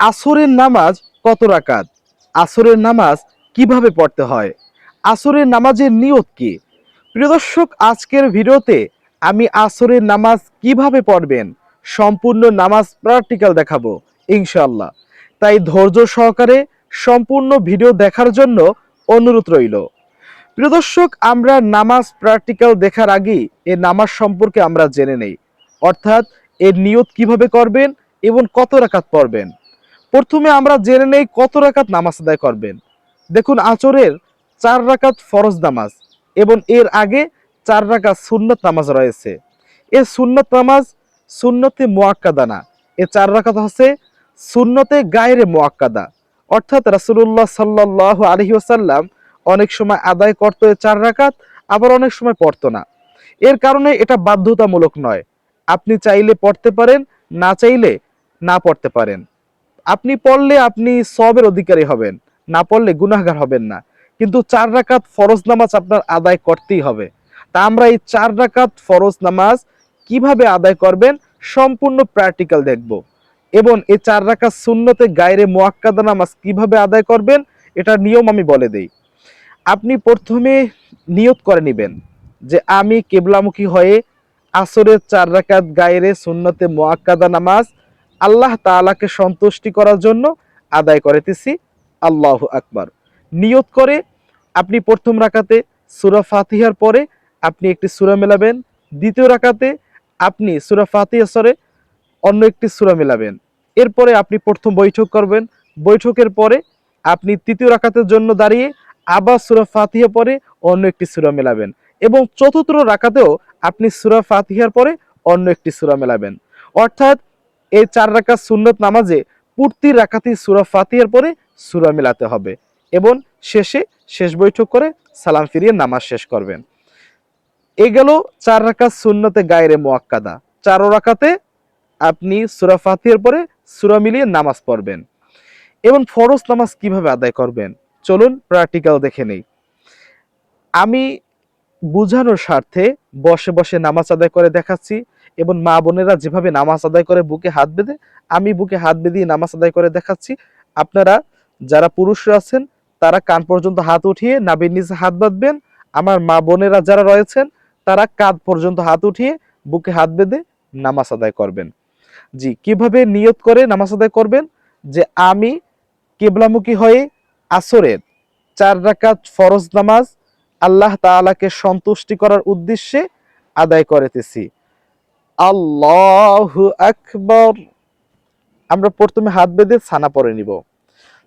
আসরের নামাজ কত রাকাত? আসরের নামাজ কীভাবে পড়তে হয়? আসরের নামাজের নিয়ত কি? প্রিয় দর্শক, আজকের ভিডিওতে আমি আসরের নামাজ কীভাবে পড়বেন সম্পূর্ণ নামাজ প্র্যাকটিক্যাল দেখাবো ইনশাল্লাহ তাই ধৈর্য সহকারে সম্পূর্ণ ভিডিও দেখার জন্য অনুরোধ রইল। প্রিয় দর্শক, আমরা নামাজ প্র্যাকটিক্যাল দেখার আগেই এ নামাজ সম্পর্কে আমরা জেনে নেই। অর্থাৎ এর নিয়ত কীভাবে করবেন এবং কত রাকাত পড়বেন? প্রথমে আমরা জেনে নেই কত রাকাত নামাজ আদায় করবেন। দেখুন, আচরের চার রাকাত ফরজ নামাজ এবং এর আগে চার রাকাত সুন্নত নামাজ রয়েছে। এ সুন্নত নামাজ সুন্নতে মোয়াক্কাদা না এ চার রাকাত হচ্ছে সুন্নতে গায়রে মোয়াক্কাদা। অর্থাৎ রাসূলুল্লাহ সাল্লাল্লাহু আলাইহি ওয়াসাল্লাম অনেক সময় আদায় করতো এ চার রাকাত, আবার অনেক সময় পড়তো না। এর কারণে এটা বাধ্যতামূলক নয়। আপনি চাইলে পড়তে পারেন, না চাইলে না পড়তে পারেন। আপনি পড়লে আপনি সবের অধিকারী হবেন, না পড়লে গুনাহগার হবেন না। কিন্তু চার রাকাত ফরজ নামাজ আপনার আদায় করতেই হবে। তা আমরা এই চার রাকাত ফরজ নামাজ কীভাবে আদায় করবেন সম্পূর্ণ প্র্যাকটিক্যাল দেখব। এবং এই চার রাকাত শূন্যতে গায়রে মোয়াক্কাদা নামাজ কীভাবে আদায় করবেন, এটার নিয়ম আমি বলে দেই। আপনি প্রথমে নিয়ত করে নেবেন যে আমি কেবলামুখী হয়ে আসরের চার রাকাত গায়রে শূন্যতে মোয়াক্কাদা নামাজ আল্লাহ তাআলাকে সন্তুষ্টি করার জন্য আদায় করিতেছি। আল্লাহ আকবার। নিয়ত করে আপনি প্রথম রাকাতে সুরা ফাতিহার পরে আপনি একটি সুরা মেলাবেন। দ্বিতীয় রাকাতে আপনি সুরা ফাতিহা সরে অন্য একটি সুরা মেলাবেন। এরপরে আপনি প্রথম বৈঠক করবেন। বৈঠকের পরে আপনি তৃতীয় রাকাতের জন্য দাঁড়িয়ে আবার সুরা ফাতিহা পরে অন্য একটি সুরা মেলাবেন এবং চতুর্থ রাকাতেও আপনি সুরা ফাতিহার পরে অন্য একটি সুরা মেলাবেন। অর্থাৎ এই চার রাকাত সুন্নত নামাজে পূর্তি রাকাতি সুরা ফাতিহার পরে সুরা মেলাতে হবে এবং শেষে শেষ বৈঠক করে সালাম ফিরিয়ে নামাজ শেষ করবেন। এ গেল চার রাকাত সুন্নতে গায়রে মোয়াক্কাদা। চারো রাকাতে আপনি সুরা ফাতিহার পরে সুরা মিলিয়ে নামাজ পড়বেন এবং ফরজ নামাজ কীভাবে আদায় করবেন? চলুন প্র্যাকটিক্যাল দেখে নেই। আমি বুঝানোর স্বার্থে বসে বসে নামাজ আদায় করে দেখাচ্ছি। এবং মা বোনেরা যেভাবে নামাজ আদায় করে বুকে হাত বেঁধে, আমি বুকে হাত বেঁধিয়ে নামাজ আদায় করে দেখাচ্ছি। আপনারা যারা পুরুষরা আছেন, তারা কান পর্যন্ত হাত উঠিয়ে নাবির নিচে হাত বাঁধবেন। আমার মা বোনেরা যারা রয়েছেন, তারা কাঁধ পর্যন্ত হাত উঠিয়ে বুকে হাত বেঁধে নামাজ আদায় করবেন। জি, কীভাবে নিয়ত করে নামাজ আদায় করবেন? যে আমি কেবলামুখী হয়ে আসরের চার রাকাত ফরজ নামাজ আল্লাহ তাআলাকে সন্তুষ্টি করার উদ্দেশ্যে আদায় করিতেছি। আল্লাহু আকবর। আমরা প্রথমে হাত বেঁধে ছানা পরে নিব।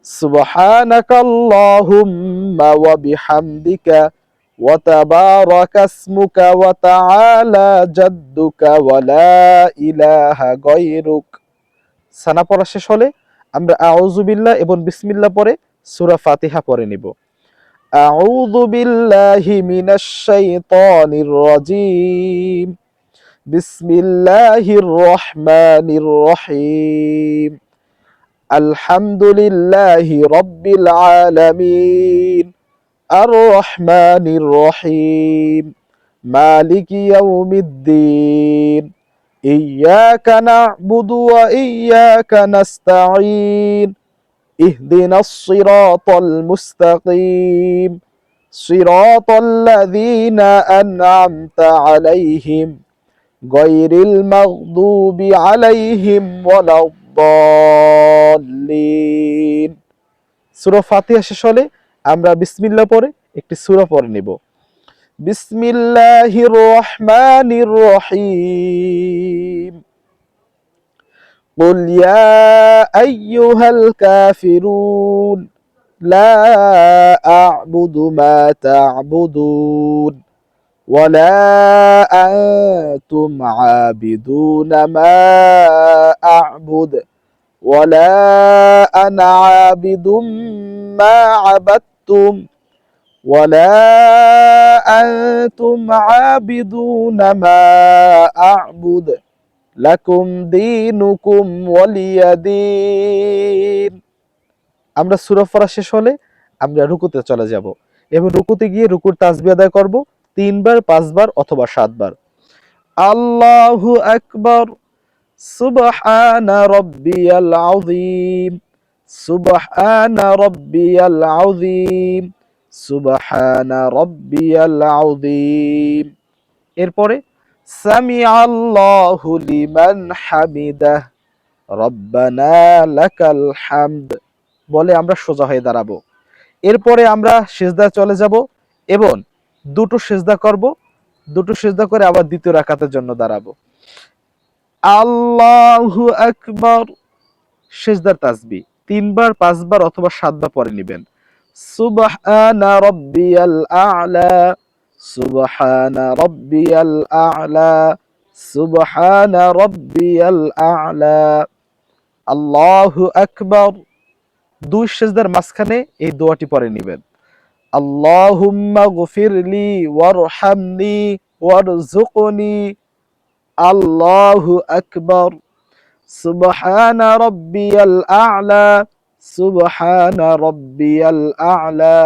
সুবহানাকাল্লাহুম্মা ওয়া বিহামদিকা ওয়া তাবারাকা ইসমুকা ওয়া ইলাহা গায়রুক। ছানা পড়া শেষ হলে আমরা আউযু এবং বিসমিল্লাহ পরে সূরা ফাতিহা পড়ে নিব। আউযু বিল্লাহি মিনাশ শাইতানির রাজীম। বিসমিল্লাহির রহমানির রহিম আলহামদুলিল্লাহি রাব্বিল আলামিন আর রহমানির রহিম মালিকি ইয়াউমিদ্দিন إياك نعبد وإياك نستعين اهدنا الصراط المستقيم صراط الذين أنعمت عليهم غير المغضوب عليهم ولا الضالين সূরা ফাতিহা শেষ হলে আমরা বিসমিল্লাহ পরে একটি সূরা পড়ে নেব بسم الله الرحمن الرحيم قل يا أيها الكافرون لا أعبد ما تعبدون ولا أنتم عابدون ما أعبد ولا أنا عابد ما عبدتم ولا أنتم عابدون ما أعبد لكم دينكم ولي دين আমরা সূরা পড়া শেষ হলে আমরা রুকুতে চলে যাব এবং রুকুতে গিয়ে রুকুর তাসবিহ আদায় করব তিনবার, পাঁচবার অথবা সাতবার। আল্লাহু আকবার। সুবহান রব্বিয়াল আযীম। সুবহান রব্বিয়াল আযীম। সুবহান রব্বিয়াল আযীম। এরপরে সামি আল্লাহু লিমান হামিদাহ। রব্বানা লাকাল হামদ। বলে আমরা সোজা হয়ে দাঁড়াবো। এরপরে আমরা সেজদা চলে যাব এবং দুটো সেজদা করব, দুটো সেজদা করে আবার দ্বিতীয় রাকাতের জন্য দাঁড়াবো। আল্লাহু আকবার, সেজদার তাসবি। তিনবার, পাঁচবার অথবা সাতবার পরে নেবেন। সুবহানা রাব্বিয়াল আ'লা, সুবহানা রাব্বিয়াল আ'লা দুই সেজদার মাঝখানে এই দোয়াটি পরে নেবেন। আল্লাহুম্মা গফিরলি ওয়ারহামনি ওয়ারজুকনি আল্লাহু আকবার। সুবহান রাব্বিয়াল আ'লা, সুবহান রাব্বিয়াল আ'লা,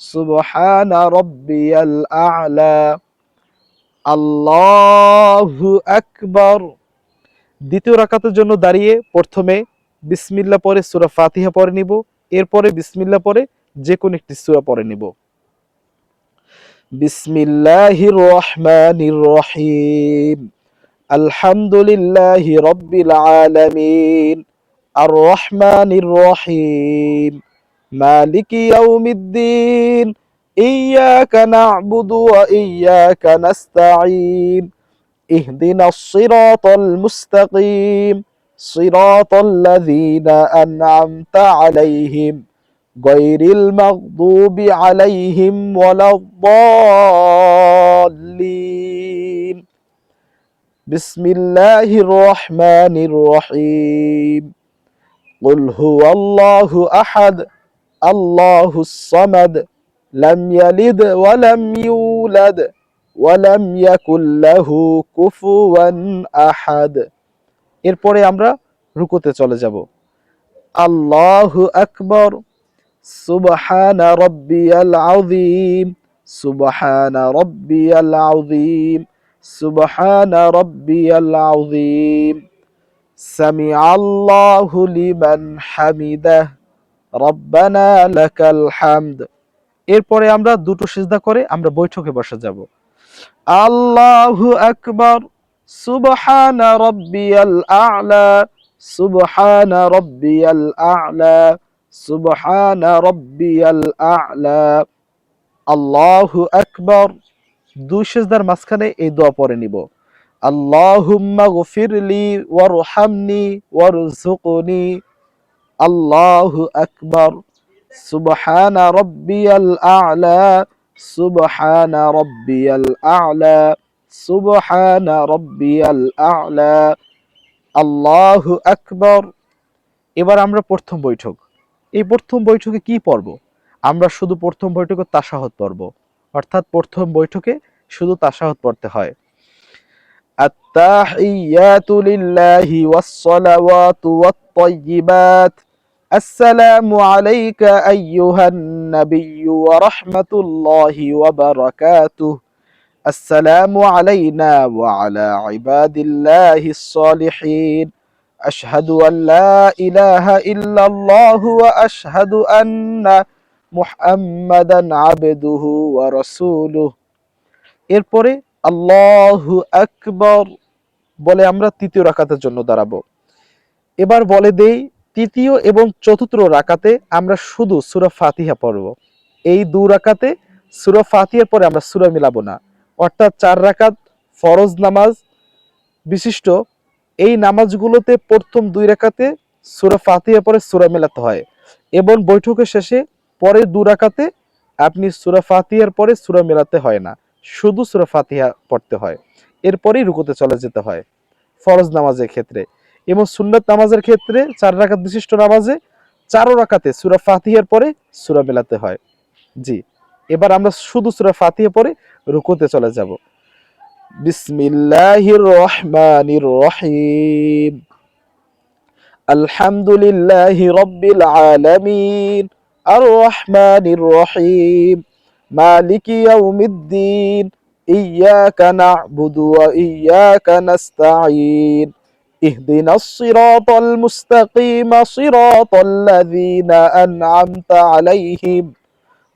সুবহান রাব্বিয়াল আ'লা। আল্লাহু আকবার। দ্বিতীয় রাকাতের জন্য দাঁড়িয়ে প্রথমে বিসমিল্লাহ পরে সূরা ফাতিহা পড়ে নিব। এরপরে বিসমিল্লাহ পরে যে কোনো একটি সূরা পড়ে নিব বিসমিল্লাহির রহমানির রহিম আলহামদুলিল্লাহি রাব্বিল আলামিন আর রহমানির রহিম মালিকি ইয়াউমিদ্দিন ইয়াকা না'বুদু ওয়া ইয়াকা নাস্তাঈন اهدنا الصراط المستقيم صراط الذين أنعمت عليهم غير المغضوب عليهم ولا الضالين بسم الله الرحمن الرحيم قل هو الله أحد الله الصمد لم يلد ولم يولد ولم يكن له كفوا أحد এরপরে আমরা রুকুতে চলে যাব আল্লাহু আকবার সুবহানা রাব্বিয়াল আযীম, সুবহানা রাব্বিয়াল আযীম, সুবহানা রাব্বিয়াল আযীম। সামিআ আল্লাহু লিমান হামিদাহ রব্বানা লাকাল হামদ। এরপরে আমরা দুটো সিজদা করে আমরা বৈঠকে বসে যাব। আল্লাহু আকবার, সুবহান রব্বিয়াল আ'লা, সুবহান রব্বিয়াল আ'লা। সুবহান রব্বিয়াল আ'লা। আল্লাহু আকবার। দুই সিজদার মাঝখানে এই দোয়া পড়ে নিব। আল্লাহুম্মা গফিরলি ওয়ারহামনি ওয়ারযুকনি। আল্লাহু আকবার। সুবহান রব্বিয়াল আ'লা। সুবহান রব্বিয়াল আ'লা। সুবহান রব্বিয়াল আ'লা। আল্লাহু আকবার। এবার আমরা প্রথম বৈঠক। এই প্রথম বৈঠকে কি পড়ব আমরা শুধু প্রথম বৈঠকে তাশাহত পড়ব অর্থাৎ প্রথম বৈঠকে শুধু তাশাহত পড়তে হয় التحيات لله والصلوات والطيبات السلام عليك أيها النبي ورحمة الله وبركاته السلام علينا وعلى عباد الله الصالحين أشهد أن لا إله إلا الله وأشهد أن محمدا عبده ورسوله এরপরে আল্লাহু আকবর বলে আমরা তৃতীয় রাকাতের জন্য দাঁড়াবো এবার বলে দেই তৃতীয় এবং চতুর্থ রাকাতে আমরা শুধু সুরা ফাতিহা পড়ব এই দু রাকাতে সুরা ফাতিহার পরে আমরা সুরা মিলাবো না অর্থাৎ চার রাকাত ফরজ নামাজ বিশিষ্ট এই নামাজগুলোতে প্রথম দুই রাকাতে সুরা ফাতিহা, পরে সুরা মেলাতে হয়। এবং বৈঠকের শেষে পরে দু রাকাতে আপনি সুরা ফাতিহার পরে সুরা মেলাতে হয় না। শুধু সুরা ফাতিহা পড়তে হয়। এরপরেই রুকুতে চলে যেতে হয় ফরজ নামাজের ক্ষেত্রে। এবং সুন্নত নামাজের ক্ষেত্রে চার রাকাত বিশিষ্ট নামাজে চারো রাকাতে সুরা ফাতিহার পরে সুরা মেলাতে হয়। জি, এবার আমরা শুধু সুরা ফাতিহা পরে রুকুতে চলে যাব। বিসমিল্লাহির রহমানির রহিম আলহামদুলিল্লাহি রাব্বিল আলামিন আর রহমানির রহিম মালিকি ইয়াউমিদ্দিন إياك نعبد وإياك نستعين اهدنا الصراط المستقيم صراط الذين أنعمت عليهم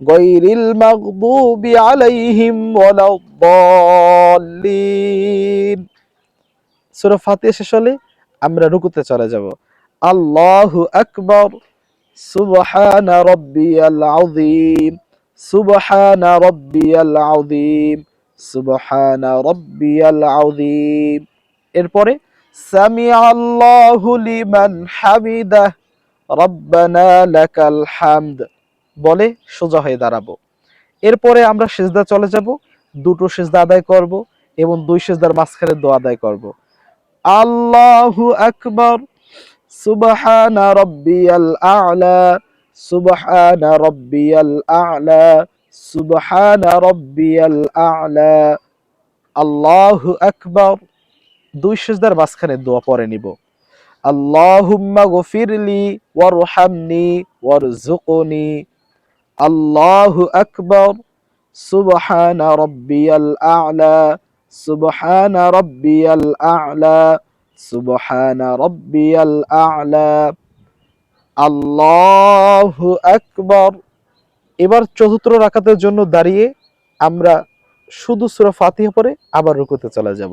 غير المغضوب عليهم ولا الضالين সূরা ফাতিহা শেষ হলে আমরা রুকুতে চলে যাব আল্লাহু আকবার সুবহানা রাব্বিয়াল আযীম সুবহানা রাব্বিয়াল আযীম সুবহানা রাব্বিয়াল আযীম এরপরে সামি আল্লাহু লিমান হামিদাহ রব্বানা লাকাল হামদ বলে সোজা হয়ে দাঁড়াবো। এরপরে আমরা সেজদা চলে যাব, দুটো সেজদা আদায় করব এবং দুই সেজদার মাঝখানে দোয়া আদায় করব। আল্লাহু আকবার, সুবহানা রাব্বিয়াল আ'লা, সুবহানা রাব্বিয়াল আ'লা, সুবহানা রাব্বিয়াল আ'লা। আল্লাহু আকবার, দুই সেজদার মাঝখানে দোয়া পরে নিব। আল্লাহুম্মা গফিরলি, ওয়ারহামনি ওয়ারজুকনি আল্লাহু আকবার, সুবহানা রাব্বিয়াল আ'লা, সুবহানা রাব্বিয়াল আ'লা, সুবহানা রাব্বিয়াল আ'লা। আল্লাহু আকবার। এবার চতুর্থ রাকাতের জন্য দাঁড়িয়ে আমরা শুধু সূরা ফাতিহা পড়ে আবার রুকুতে চলে যাব।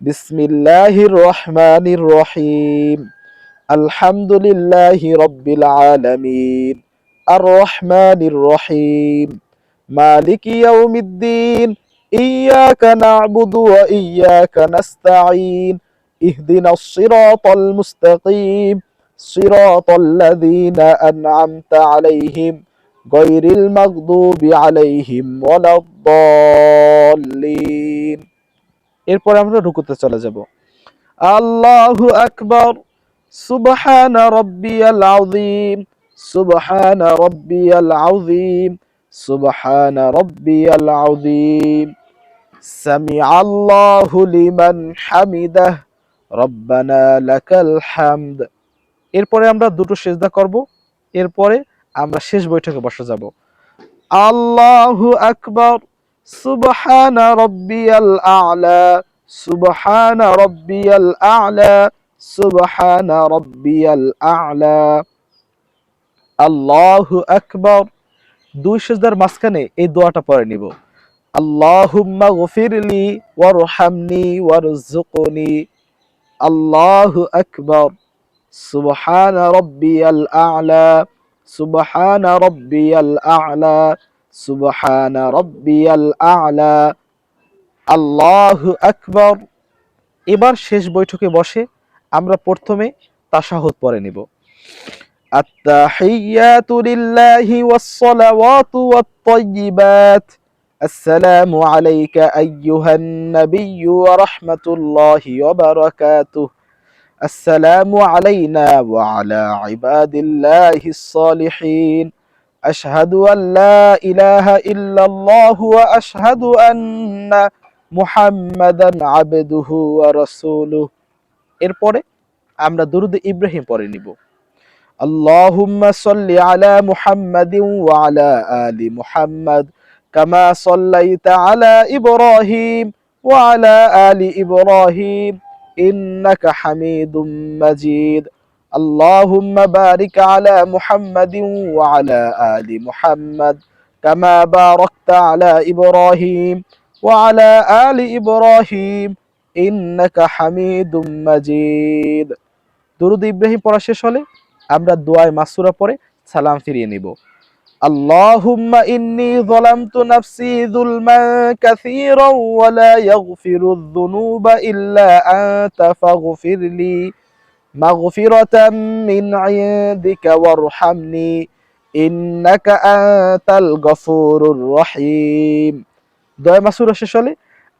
বিসমিল্লাহির রহমানির রহিম। আলহামদুলিল্লাহি রাব্বিল আলামিন। রহিম মালিক ইয়াউমিদ্দিন ইয়াকা না'বুদু ওয়া ইয়াকা নাস্তাঈন ইহদিনাস সিরাতাল মুস্তাকিম সিরাতাল লাযীনা আন'আমতা আলাইহিম গায়রিল মাগদুবি আলাইহিম ওয়ালাদ-দাল্লিন এরপর আমরা রুকুতে চলে যাব। আল্লাহু আকবার। সুবহানা রাব্বিয়াল আযীম। সুবহানা রাব্বিয়াল আযীম, সুবহানা রাব্বিয়াল আযীম। সামিআ আল্লাহু লিমান হামিদাহ, রব্বানা লাকাল হামদ। এরপরে আমরা দুটো সেজদা করব, এরপরে আমরা শেষ বৈঠকে বসে যাব। আল্লাহু আকবার, সুবহানা রাব্বিয়াল আ'লা, সুবহানা রাব্বিয়াল আ'লা, সুবহানা রাব্বিয়াল আ'লা। আল্লাহু আকবার। দুই সেজদার মাঝখানে এই দোয়াটা পড়ে নিব। আল্লাহুম্মা গফিরলি ওয়ারহামনি ওয়ারজুকনি আল্লাহু আকবার। সুবহানা রাব্বিয়াল আ'লা। সুবহানা রাব্বিয়াল আ'লা। সুবহানা রাব্বিয়াল আ'লা। আল্লাহু আকবার। এবার শেষ বৈঠকে বসে আমরা প্রথমে তাশাহুদ পড়ে নিব। التحيات لله والصلوات والطيبات السلام عليك أيها النبي ورحمة الله وبركاته السلام علينا وعلى عباد الله الصالحين أشهد أن لا إله إلا الله وأشهد أن محمدا عبده ورسوله এরপরে আমরা দুরুদ ইব্রাহিম পড়ে নিব اللهم صل على محمد وعلى آل محمد كما صليت على إبراهيم وعلى آل إبراهيم إنك حميد مجيد اللهم بارك على محمد وعلى آل محمد كما باركت على إبراهيم وعلى آل إبراهيم إنك حميد مجيد দুরুদ ইব্রাহিম পড়া শেষ হলে আমরা দোয়ায় মাসুরা পরে সালাম ফিরিয়ে নিব اللهم إني ظلمت نفسي ظلما كثيرا ولا يغفر الذنوب إلا أنت فاغفر لي مغفرة من عندك وارحمني إنك أنت الغفور الرحيم দয়া মাসুরা শেষ হলে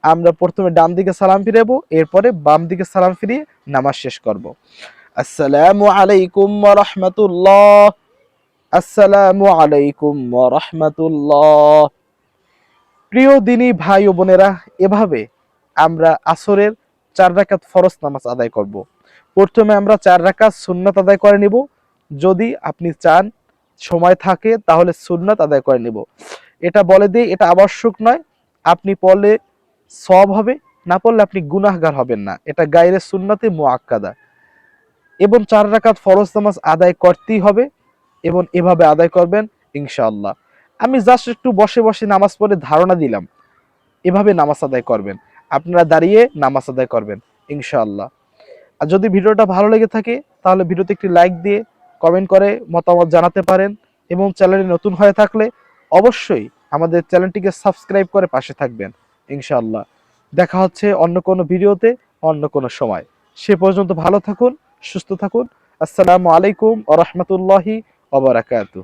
আমরা প্রথমে ডান দিকে সালাম ফিরাবো এরপরে বাম দিকে সালাম ফিরিয়ে নামাজ শেষ করব আসসালামু আলাইকুম রাহমাতুল্লাহ আসসালামু আলাইকুম রাহমাতুল্লাহ প্রিয় দিনী ভাই ও বোনেরা, এভাবে আমরা আসরের চার রাকাত ফরজ নামাজ আদায় করব। প্রথমে আমরা চার রাকাত সুন্নাত আদায় করে নিব। যদি আপনি চান সময় থাকে, তাহলে সুন্নাত আদায় করে নিব। এটা বলে দিই, এটা আবশ্যক নয়। আপনি পড়লে সব হবে, না পড়লে আপনি গুনাহগার হবেন না। এটা গায়ের সুন্নাতে মুআক্কাদা। এবং চার রাকাত ফরজ নামাজ আদায় করতেই হবে এবং এভাবে আদায় করবেন, ইনশাআল্লাহ। আমি জাস্ট একটু বসে বসে নামাজ পড়ে ধারণা দিলাম। এভাবে নামাজ আদায় করবেন। আপনারা দাঁড়িয়ে নামাজ আদায় করবেন, ইনশাআল্লাহ। আর যদি ভিডিওটা ভালো লেগে থাকে, তাহলে ভিডিওতে একটি লাইক দিয়ে কমেন্ট করে মতামত জানাতে পারেন এবং চ্যানেলে নতুন হয়ে থাকলে অবশ্যই আমাদের চ্যানেলটিকে সাবস্ক্রাইব করে পাশে থাকবেন, ইনশাআল্লাহ। দেখা হচ্ছে অন্য কোনো ভিডিওতে, অন্য কোনো সময়। সে পর্যন্ত ভালো থাকুন সুস্থ থাকুন। আসসালামু আলাইকুম আ রহমতুল্লাহি ওবরাকাতু